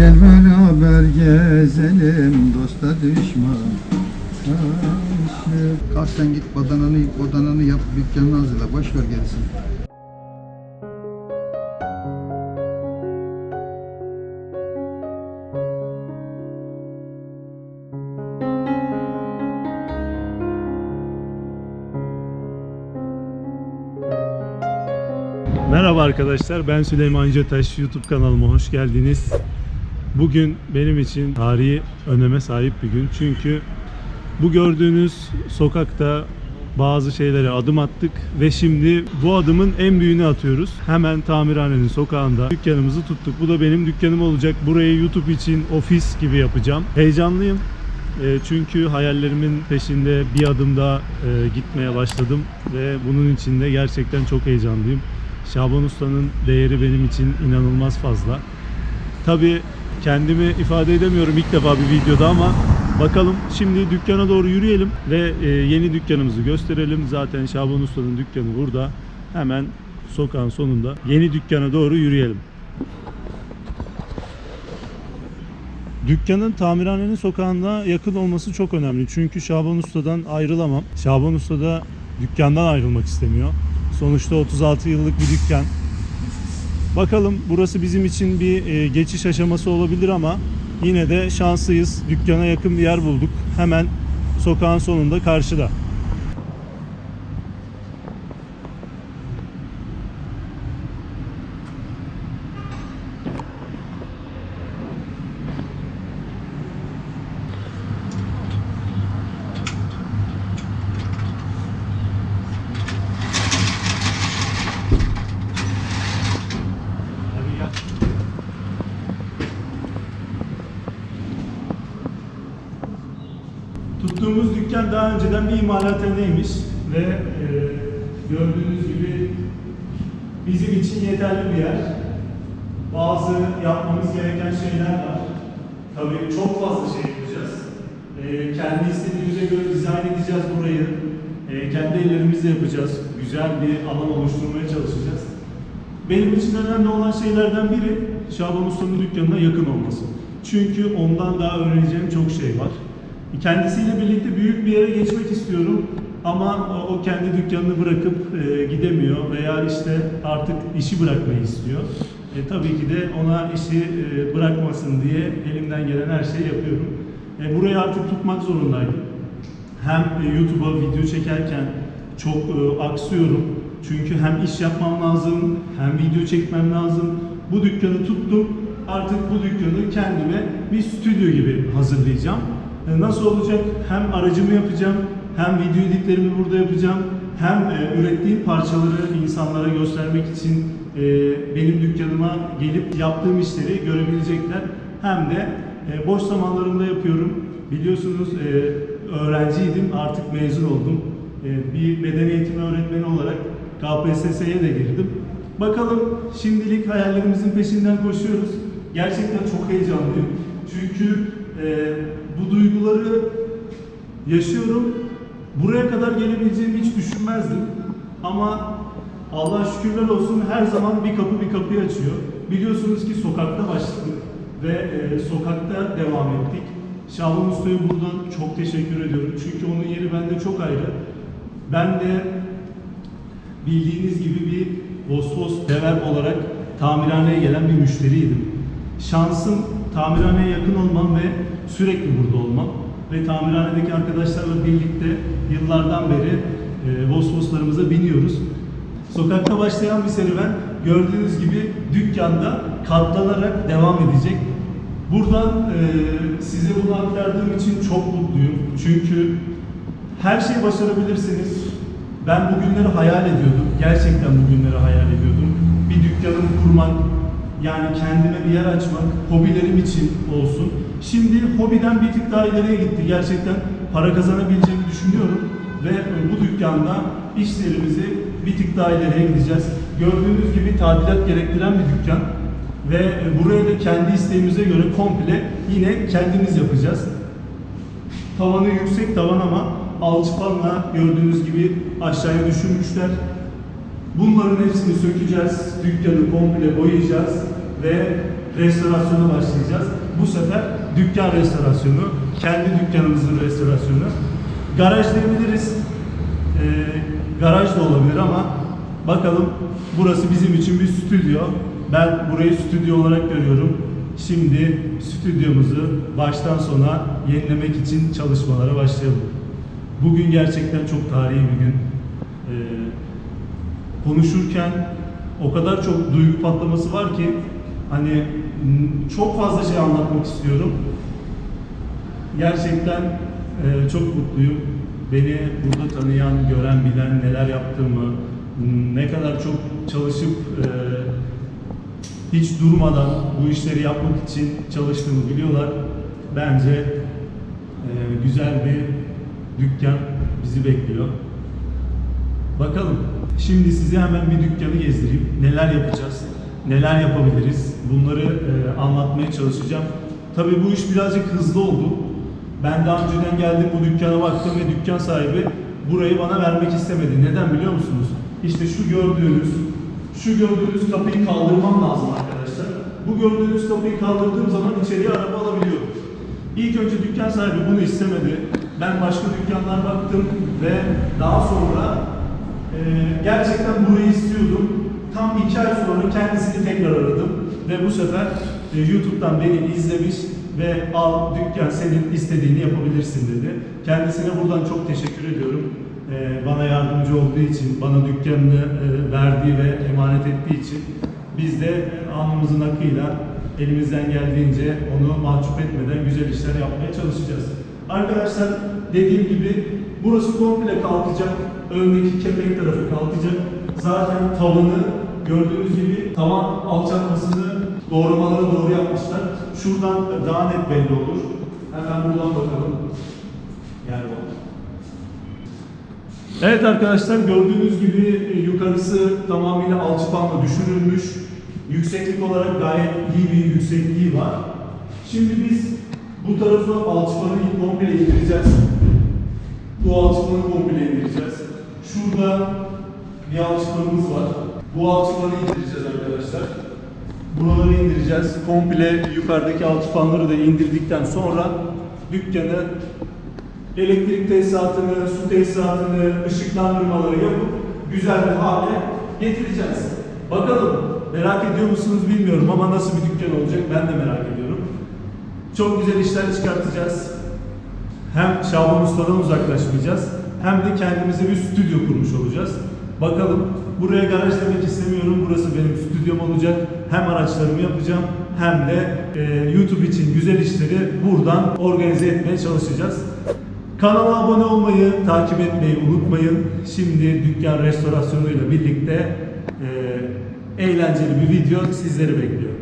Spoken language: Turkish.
Gel beraber gezelim dosta düşman karşı. Kalk sen git badananı, badananı yap dükkanını hazırla boş ver gerisini. Merhaba arkadaşlar, ben Süleyman Yücetaş. YouTube kanalıma hoş geldiniz. Bugün benim için tarihi öneme sahip bir gün. Çünkü bu gördüğünüz sokakta bazı şeylere adım attık ve şimdi bu adımın en büyüğünü atıyoruz. Hemen tamirhanenin sokağında dükkanımızı tuttuk. Bu da benim dükkanım olacak. Burayı YouTube için ofis gibi yapacağım. Heyecanlıyım. E, Çünkü hayallerimin peşinde bir adım daha e, gitmeye başladım ve bunun için de gerçekten çok heyecanlıyım. Şaban Usta'nın değeri benim için inanılmaz fazla. Tabii kendimi ifade edemiyorum ilk defa bir videoda ama bakalım şimdi dükkana doğru yürüyelim ve e, yeni dükkanımızı gösterelim. Zaten Şaban Usta'nın dükkanı burada. Hemen sokağın sonunda yeni dükkana doğru yürüyelim. Dükkanın tamirhanenin sokağında yakın olması çok önemli. Çünkü Şaban Usta'dan ayrılamam. Şaban Usta da dükkandan ayrılmak istemiyor. Sonuçta 36 yıllık bir dükkan. Bakalım burası bizim için bir e, geçiş aşaması olabilir ama yine de şanslıyız. Dükkana yakın bir yer bulduk. Hemen sokağın sonunda karşıda. Tuttuğumuz dükkan daha önceden bir imalathaneymiş ve e, gördüğünüz gibi bizim için yeterli bir yer. Bazı yapmamız gereken şeyler var. Tabii çok fazla şey yapacağız. E, kendi istediğimize göre dizayn edeceğiz burayı. E, kendi ellerimizle yapacağız. Güzel bir alan oluşturmaya çalışacağız. Benim için önemli olan şeylerden biri Şaban Usta'nın dükkanına yakın olması. Çünkü ondan daha öğreneceğim çok şey var. Kendisiyle birlikte büyük bir yere geçmek istiyorum ama o, kendi dükkanını bırakıp e, gidemiyor veya işte artık işi bırakmayı istiyor. E, tabii ki de ona işi e, bırakmasın diye elimden gelen her şeyi yapıyorum. E, burayı artık tutmak zorundaydım hem e, YouTube'a video çekerken çok e, aksıyorum. Çünkü hem iş yapmam lazım, hem video çekmem lazım. Bu dükkanı tuttum. Artık bu dükkanı kendime bir stüdyo gibi hazırlayacağım. E, nasıl olacak? Hem aracımı yapacağım, hem video editlerimi burada yapacağım, hem e, ürettiğim parçaları insanlara göstermek için e, benim dükkanıma gelip yaptığım işleri görebilecekler. Hem de boş zamanlarımda yapıyorum. Biliyorsunuz öğrenciydim, artık mezun oldum. Bir beden eğitimi öğretmeni olarak KPSS'ye de girdim. Bakalım şimdilik hayallerimizin peşinden koşuyoruz. Gerçekten çok heyecanlıyım. Çünkü bu duyguları yaşıyorum. Buraya kadar gelebileceğimi hiç düşünmezdim. Ama Allah şükürler olsun her zaman bir kapı bir kapıyı açıyor. Biliyorsunuz ki sokakta başladık ve e, sokakta devam ettik. Şaban Usta'ya buradan çok teşekkür ediyorum. Çünkü onun yeri bende çok ayrı. Ben de bildiğiniz gibi bir Vosvos sever olarak tamirhaneye gelen bir müşteriydim. Şansım tamirhaneye yakın olmam ve sürekli burada olmam. Ve tamirhanedeki arkadaşlarla birlikte yıllardan beri e, Vosvoslarımıza biniyoruz. Sokakta başlayan bir serüven gördüğünüz gibi dükkanda katlanarak devam edecek. Buradan e, size bunu aktardığım için çok mutluyum. Çünkü her şeyi başarabilirsiniz. Ben bu günleri hayal ediyordum. Gerçekten bu günleri hayal ediyordum. Bir dükkanımı kurmak, yani kendime bir yer açmak, hobilerim için olsun. Şimdi hobiden bir tık daha ileriye gitti. Gerçekten para kazanabileceğimi düşünüyorum. Ve bu dükkanda işlerimizi bir tık daha ileriye gideceğiz. Gördüğünüz gibi tadilat gerektiren bir dükkan. Ve buraya da kendi isteğimize göre komple yine kendimiz yapacağız. Tavanı yüksek tavan ama alçıpanla gördüğünüz gibi aşağıya düşürmüşler. Bunların hepsini sökeceğiz. Dükkanı komple boyayacağız ve restorasyona başlayacağız. Bu sefer dükkan restorasyonu, kendi dükkanımızın restorasyonu. Garaj diyebiliriz. Ee, garaj da olabilir ama bakalım burası bizim için bir stüdyo. Ben burayı stüdyo olarak görüyorum. Şimdi stüdyomuzu baştan sona yenilemek için çalışmalara başlayalım. Bugün gerçekten çok tarihi bir gün. Ee, konuşurken o kadar çok duygu patlaması var ki hani çok fazla şey anlatmak istiyorum. Gerçekten e, çok mutluyum. Beni burada tanıyan, gören, bilen, neler yaptığımı, ne kadar çok çalışıp e, hiç durmadan bu işleri yapmak için çalıştığımı biliyorlar. Bence e, güzel bir dükkan bizi bekliyor. Bakalım. Şimdi size hemen bir dükkanı gezdireyim. Neler yapacağız? Neler yapabiliriz? Bunları e, anlatmaya çalışacağım. Tabii bu iş birazcık hızlı oldu. Ben daha önceden geldim bu dükkana baktım ve dükkan sahibi burayı bana vermek istemedi. Neden biliyor musunuz? İşte şu gördüğünüz, şu gördüğünüz kapıyı kaldırmam lazım arkadaşlar. Bu gördüğünüz kapıyı kaldırdığım zaman içeriye araba alabiliyorum. İlk önce dükkan sahibi bunu istemedi. Ben başka dükkanlar baktım ve daha sonra e, gerçekten burayı istiyordum. Tam iki ay sonra kendisini tekrar aradım ve bu sefer e, YouTube'dan beni izlemiş ve al dükkan senin istediğini yapabilirsin dedi. Kendisine buradan çok teşekkür ediyorum. E, bana yardımcı olduğu için, bana dükkanını e, verdiği ve emanet ettiği için biz de alnımızın akıyla elimizden geldiğince onu mahcup etmeden güzel işler yapmaya çalışacağız. Arkadaşlar dediğim gibi burası komple kalkacak. Öndeki kepek tarafı kalkacak. Zaten tavanı gördüğünüz gibi tavan alçaltmasını doğramaları doğru yapmışlar. Şuradan daha net belli olur. Hemen buradan bakalım. Yer var. Evet arkadaşlar gördüğünüz gibi e, yukarısı tamamıyla alçıpanla düşürülmüş. Yükseklik olarak gayet iyi bir yüksekliği var. Şimdi biz bu tarafı alçıpanı komple indireceğiz. Bu alçıpanı komple indireceğiz. Şurada bir alçıpanımız var. Bu alçıpanı indireceğiz arkadaşlar. Buraları indireceğiz. Komple yukarıdaki alçıpanları da indirdikten sonra dükkanı elektrik tesisatını, su tesisatını, ışıklandırmaları yapıp güzel bir hale getireceğiz. Bakalım merak ediyor musunuz bilmiyorum ama nasıl bir dükkan olacak ben de merak ediyorum. Çok güzel işler çıkartacağız. Hem Şaban Usta'dan uzaklaşmayacağız hem de kendimize bir stüdyo kurmuş olacağız. Bakalım buraya garaj demek istemiyorum. Burası benim stüdyom olacak. Hem araçlarımı yapacağım hem de e, YouTube için güzel işleri buradan organize etmeye çalışacağız. Kanala abone olmayı, takip etmeyi unutmayın. Şimdi dükkan restorasyonuyla birlikte e, eğlenceli bir video sizleri bekliyor.